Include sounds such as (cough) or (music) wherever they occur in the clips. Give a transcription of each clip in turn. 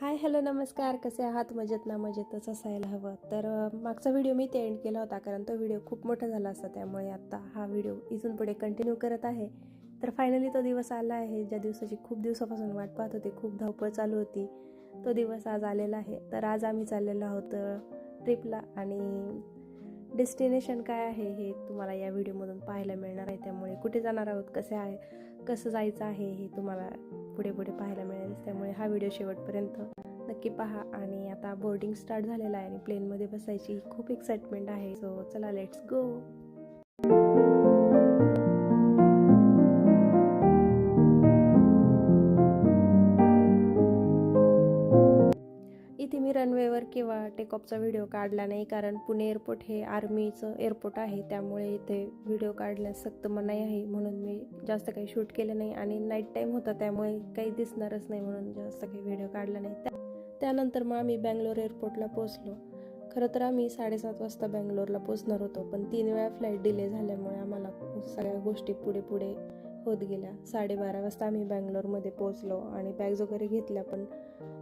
Hi hello नमस्कार. कसे आहात? मजेत ना मजेतच असायला हवं. तर मागचा व्हिडिओ मी ते एंड केला होता कारण तो व्हिडिओ खूप मोठा झाला असता त्यामुळे आता हा व्हिडिओ इथून पुढे कंटिन्यू करत आहे. तर फायनली तो दिवस आला आहे ज्या दिवसाची खूप दिवसापासून वाट पाहत होती खूप धावपळ चालू होती. तो दिवस आज आलेला आहे. तर आज आम्ही चाललेलो आहोत ट्रिपला आणि डेस्टिनेशन काय आहे हे तुम्हाला या व्हिडिओमधून पाहायला मिळणार आहे. त्यामुळे कुठे जाणार आहोत कसे आहे कसं जायचं आहे हे तुम्हाला पुढे पुढे पाहायला मिळेल. त्यामुळे हा व्हिडिओ शेवटपर्यंत नक्की पहा. आणि आता बोर्डिंग स्टार्ट झालेलं आहे आणि प्लेनमध्ये बसायची खूप एक्साइटमेंट आहे. सो चला लेट्स गो इथे मी रनवेवर किंवा टेकऑफचा व्हिडिओ काढला नाही. कारण पुणे एअरपोर्ट हे आर्मीचं एअरपोर्ट आहे. त्यामुळे इथे व्हिडिओ काढण्यास सक्त मनाई आहे. म्हणून मी जास्त काही शूट केलं नाही. आणि नाईट टाईम होता त्यामुळे काही दिसणारच नाही म्हणून जास्त काही व्हिडिओ काढला नाही. त्यानंतर मग आम्ही बँगलोर एअरपोर्टला पोहोचलो. खरं तर आम्ही साडेसात वाजता बँगलोरला पोहोचणार होतो. पण तीन वेळा फ्लाईट डिले झाल्यामुळे आम्हाला सगळ्या गोष्टी पुढे पुढे होत गेल्या. साडेबारा वाजता आम्ही बँगलोरमध्ये पोहोचलो. आणि बॅग्ज वगैरे घेतल्या पण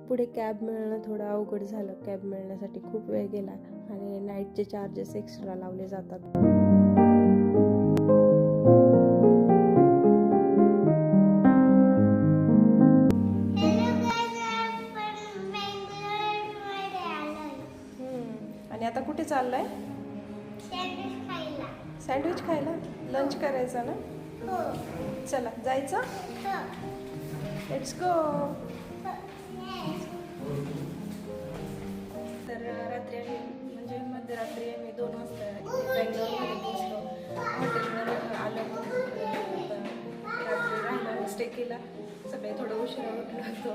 पुढे कॅब मिळणं थोडं अवघड झालं. कॅब मिळण्यासाठी खूप वेळ गेला आणि नाईटचे चार्जेस एक्स्ट्रा लावले जातात. आणि आता कुठे चाललाय? सँडविच खायला. लंच करायचा ना? चला जायचं? लेट्स गो होतो.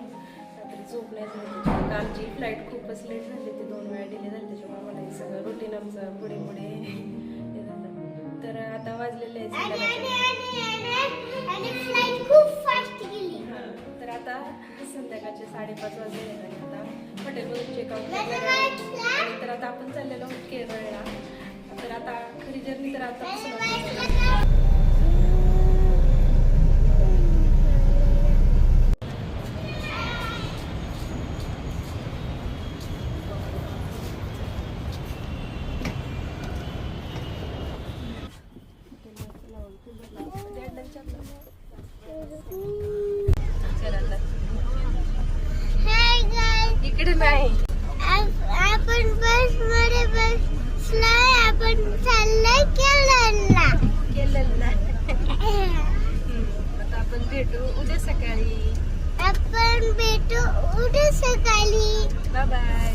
रात्री झोप नाही झाली कालची फ्लाईट खूपच लेट झाली ती दोन वेळा डिले झाली. त्याच्यामुळे मला हे सगळं रुटीन आमचं पुढे पुढे हे झालं. तर आता वाजलेले आहे तर आता संध्याकाळचे साडेपाच वाजले आणि आता हॉटेलमधून चेकआउट तर आता आपण चाललेलो आहोत केरळला. तर आता खरी जर्नी तर आता हाय गाइस इकडे नाही आपण बसमध्ये बसलाय आपण चाललोय केरळला केलेलं (laughs) आता आपण भेटू उद्या सकाळी. आपण भेटू उद्या सकाळी. Bye bye.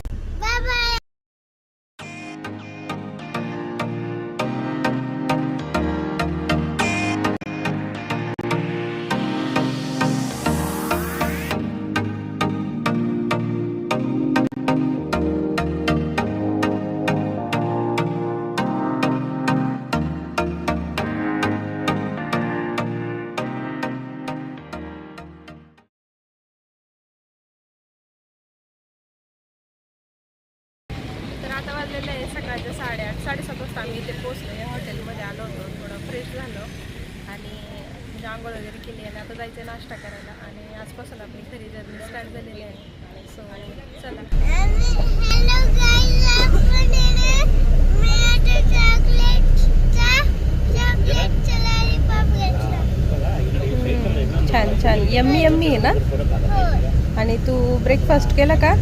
साडेआठ साडेसात वाजता आम्ही इथे पोचलो या हॉटेलमध्ये आलो होतो. थोडं फ्रेश झालो. आणि म्हणजे आंघोळ वगैरे केली आणि आता जायचं नाश्ता करायला. आणि आजपासून आपली खरी जर्नी स्टार्ट झालेली आहे. सो चला. छान छान. यम्मी यम्मी आहे ना? आणि तू ब्रेकफास्ट केला का?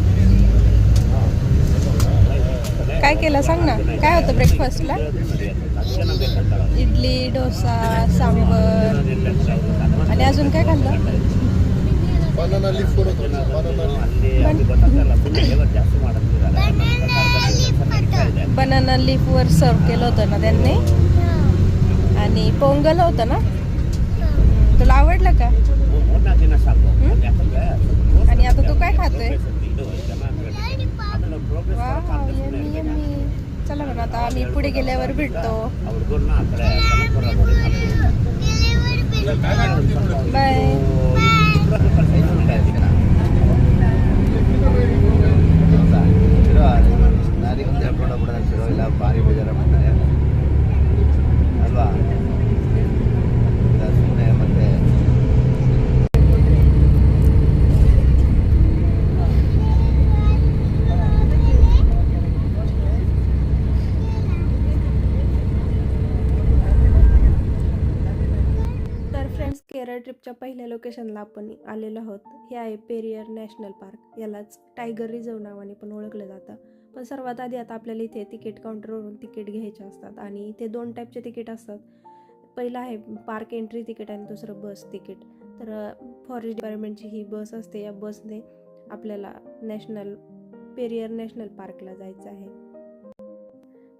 काय केलं सांग ना. काय होतं ब्रेकफास्टला इडली डोसा सांबर. आणि अजून काय खाल्लं? बनाना लीफ पण होतं. बनाना लीफ बनाना लीफ होतं बनाना लीफवर सर्व केलं होतं ना त्यांनी? हो आणि पोंगल होतं ना? तुला आवडलं का? आणि आता तू काय खातोय? Wow, yummy, yummy. चला बरं आता आम्ही पुढे गेल्यावर भेटतो बाय ಭಾರಿ ಬೇಜಾರ ಮಾಡ್ತಾರೆ ट्रिपच्या पहिल्या लोकेशनला आपण आलेलो आहोत. हे आहे पेरियर नॅशनल पार्क यालाच टायगर रिझर्व नावाने पण ओळखलं जातं. पण सर्वात आधी आता आपल्याला इथे तिकीट काउंटरवरून तिकीट घ्यायचे असतात आणि इथे दोन टाईपचे तिकीट असतात. पहिलं आहे पार्क एंट्री तिकीट आणि दुसरं बस तिकीट. तर फॉरेस्ट डिपार्टमेंटची ही बस असते. या बसने आपल्याला नॅशनल पेरियर नॅशनल पार्कला जायचं आहे.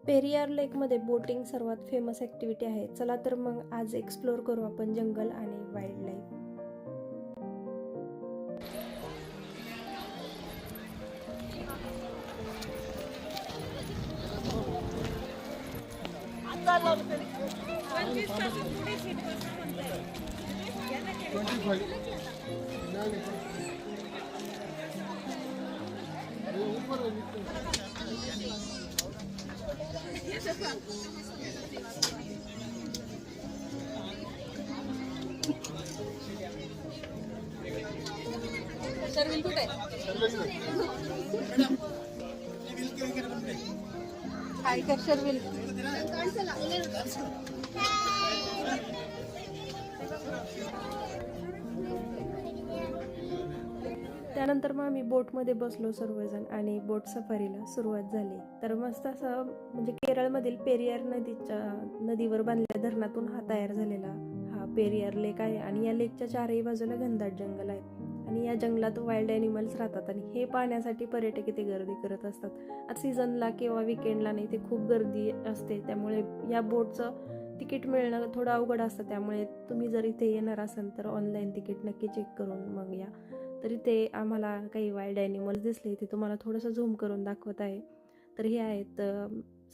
पेरियार लेकमध्ये बोटिंग सर्वात फेमस ॲक्टिव्हिटी आहे. चला तर मग आज एक्सप्लोअर करू आपण जंगल आणि वाईल्ड लाईफ ट्वेंटी फाईव्ह नाही नाही. हे त्यानंतर मग आम्ही बोटमध्ये बसलो सर्वजण आणि बोट सफारीला सुरुवात झाली. तर मस्त असं म्हणजे केरळमधील पेरियार नदीच्या नदीवर बांधलेल्या धरणातून हा तयार झालेला हा पेरियार लेक आहे आणि या लेकच्या चारही बाजूला घनदाट जंगल आहे. आणि या जंगलात वाईल्ड ॲनिमल्स राहतात आणि हे पाहण्यासाठी पर्यटक इथे गर्दी करत असतात. आता सीझनला किंवा विकेंडला नाही ते खूप गर्दी असते. त्यामुळे या बोटचं तिकीट मिळणं थोडं अवघड असतं. त्यामुळे तुम्ही जर इथे येणार असाल तर ऑनलाईन तिकीट नक्की चेक करून मग या. तर इथे आम्हाला काही वाईल्ड ॲनिमल्स दिसले. ते तुम्हाला थोडंसं झूम करून दाखवत आहे. तर हे आहेत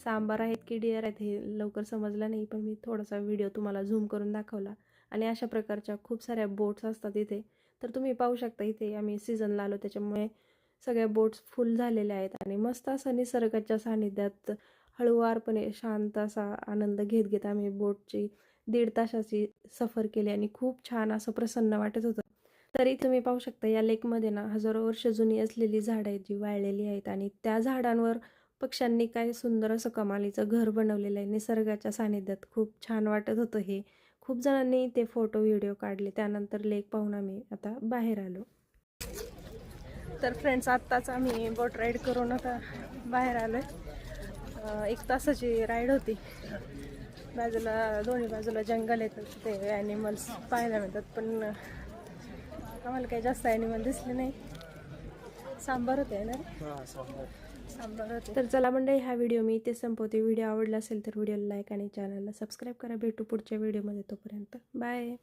सांबार आहेत की डिअर आहेत हे लवकर समजलं नाही पण मी थोडासा व्हिडिओ तुम्हाला झूम करून दाखवला. आणि अशा प्रकारच्या खूप साऱ्या बोट्स असतात इथे. तर तुम्ही पाहू शकता इथे आम्ही सीझनला आलो त्याच्यामुळे सगळ्या बोट्स फुल झालेल्या आहेत. आणि मस्त असं निसर्गाच्या सानिध्यात हळुवारपणे शांत असा आनंद घेत घेत आम्ही बोटची दीड तासाची सफर केली. आणि खूप छान असं प्रसन्न वाटत होतं. तरी तुम्ही पाहू शकता या लेकमध्ये ना हजारो वर्ष जुनी असलेली झाडं आहेत जी वाळलेली आहेत आणि त्या झाडांवर पक्ष्यांनी काय सुंदर असं कमालीचं घर बनवलेलं आहे. निसर्गाच्या सानिध्यात खूप छान वाटत होतं हे. खूप जणांनी ते फोटो व्हिडिओ काढले. त्यानंतर लेक पाहून आम्ही आता बाहेर आलो. तर फ्रेंड्स आत्ताच आम्ही बोट राईड करून आता बाहेर आलो आहे एक तासाची राईड होती. बाजूला दोन्ही बाजूला जंगल येतात ते ॲनिमल्स पाहायला मिळतात. पण आम्हाला काही जास्त ॲनिमल दिसले नाही. सांबार होते ना सांबार होते. तर चला मंडळी हा व्हिडिओ मी इथे संपवते. व्हिडिओ आवडला असेल तर व्हिडिओला लाईक आणि चॅनलला सबस्क्राईब करा. भेटू पुढच्या व्हिडिओमध्ये तोपर्यंत. बाय.